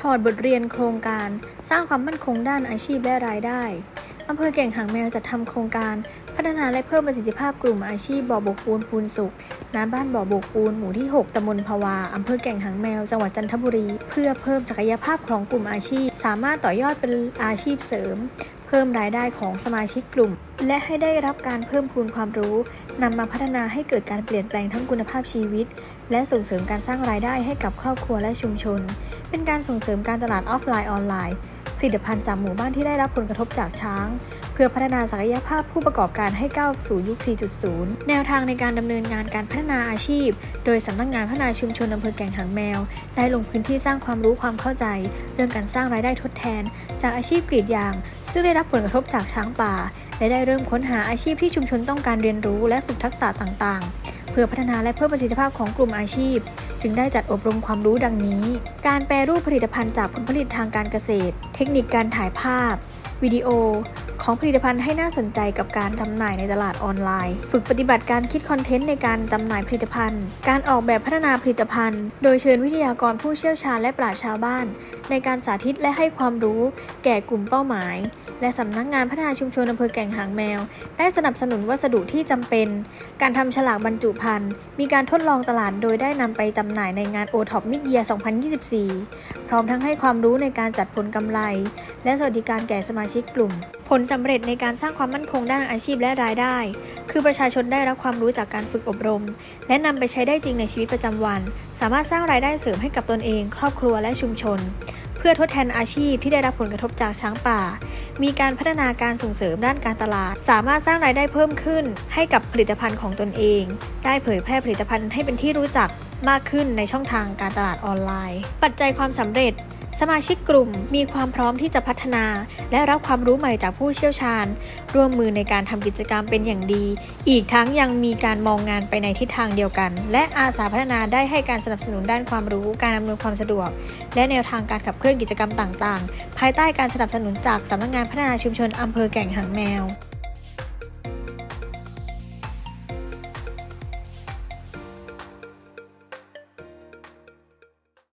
ถอดบทเรียนโครงการสร้างความมั่นคงด้านอาชีพและรายได้อำเภอแก่งหางแมวจัดทำโครงการ พัฒนาและเพิ่มประสิทธิภาพกลุ่มอาชีพบ่อบกปูนพูนสุขณบ้านบ่อบกปูนหมู่ที่ 6ตำบลพวาอำเภอแก่งหางแมวจังหวัดจันทบุรี เพื่อเพิ่มศักยภาพของกลุ่มอาชีพ สามารถต่อยอดเป็นอาชีพเสริม เพิ่มรายได้ของสมาชิกกลุ่ม และให้ได้รับการเพิ่มพูนความรู้นำมาพัฒนาให้เกิดการเปลี่ยนแปลงทั้งคุณภาพชีวิต และส่งเสริมการสร้างรายได้ให้กับครอบครัวและชุมชน เป็นการส่งเสริมการตลาดออฟไลน์ออนไลน์ ผลิตภัณฑ์จากหมู่บ้านที่ได้รับผลกระทบจากช้าง เพื่อพัฒนาศักยภาพผู้ประกอบการให้ก้าวสู่ยุค 4.0 แนวทางในการดำเนินงานการพัฒนาอาชีพ โดยสำนักงานพัฒนาชุมชนอำเภอแก่งหางแมว ได้ลงพื้นที่สร้างความรู้ความเข้าใจ เรื่องการสร้างรายได้ทดแทน จากอาชีพกรีดยาง ซึ่งได้รับผลกระทบจากช้างป่าและได้เริ่มค้นหาอาชีพที่ชุมชนต้องการเรียนรู้และฝึกทักษะต่างๆ เพื่อพัฒนาและเพิ่มประสิทธิภาพของกลุ่มอาชีพ จึงได้จัดอบรมความรู้ดังนี้ การแปรรูปผลิตภัณฑ์จากผลผลิตทางการเกษตร เทคนิคการถ่ายภาพ วิดีโอของผลิตภัณฑ์ให้น่าสนใจกับการจำหน่ายในตลาดออนไลน์ ฝึกปฏิบัติการคิดคอนเทนต์ในการจำหน่ายผลิตภัณฑ์ การออกแบบพัฒนาผลิตภัณฑ์ โดยเชิญวิทยากรผู้เชี่ยวชาญและปราชชาวบ้าน ในการสาธิตและให้ความรู้แก่กลุ่มเป้าหมาย และสำนักงานพัฒนาชุมชนอำเภอแก่งหางแมว ได้สนับสนุนวัสดุที่จำเป็น การทำฉลากบรรจุภัณฑ์ มีการทดลองตลาดโดยได้นำไปจำหน่ายในงาน o t o p Mid Year 2024 พร้อมทั้งให้ความรู้ในการจัดผลกำไร และสวัสดิการแก่สมาชิกกลุ่ม ผลสำเร็จในการสร้างความมั่นคงด้านอาชีพและรายได้ คือประชาชนได้รับความรู้จากการฝึกอบรม และนำไปใช้ได้จริงในชีวิตประจำวัน สามารถสร้างรายได้เสริมให้กับตนเอง ครอบครัวและชุมชน เพื่อทดแทนอาชีพที่ได้รับผลกระทบจากช้างป่า มีการพัฒนาการส่งเสริมด้านการตลาด สามารถสร้างรายได้เพิ่มขึ้น ให้กับผลิตภัณฑ์ของตนเอง ได้เผยแพร่ผลิตภัณฑ์ให้เป็นที่รู้จักมากขึ้นในช่องทางการตลาดออนไลน์ ปัจจัยความสำเร็จ สมาชิกกลุ่มมีความพร้อมที่จะพัฒนา และรับความรู้ใหม่จากผู้เชี่ยวชาญ ร่วมมือในการทำกิจกรรมเป็นอย่างดี อีกทั้งยังมีการมองงานไปในทิศทางเดียวกัน และอาสาพัฒนาได้ให้การสนับสนุนด้านความรู้ การอำนวยความสะดวก และแนวทางการขับเคลื่อนกิจกรรมต่าง ๆ ภายใต้การสนับสนุนจากสำนักงานพัฒนาชุมชนอำเภอแก่งหางแมว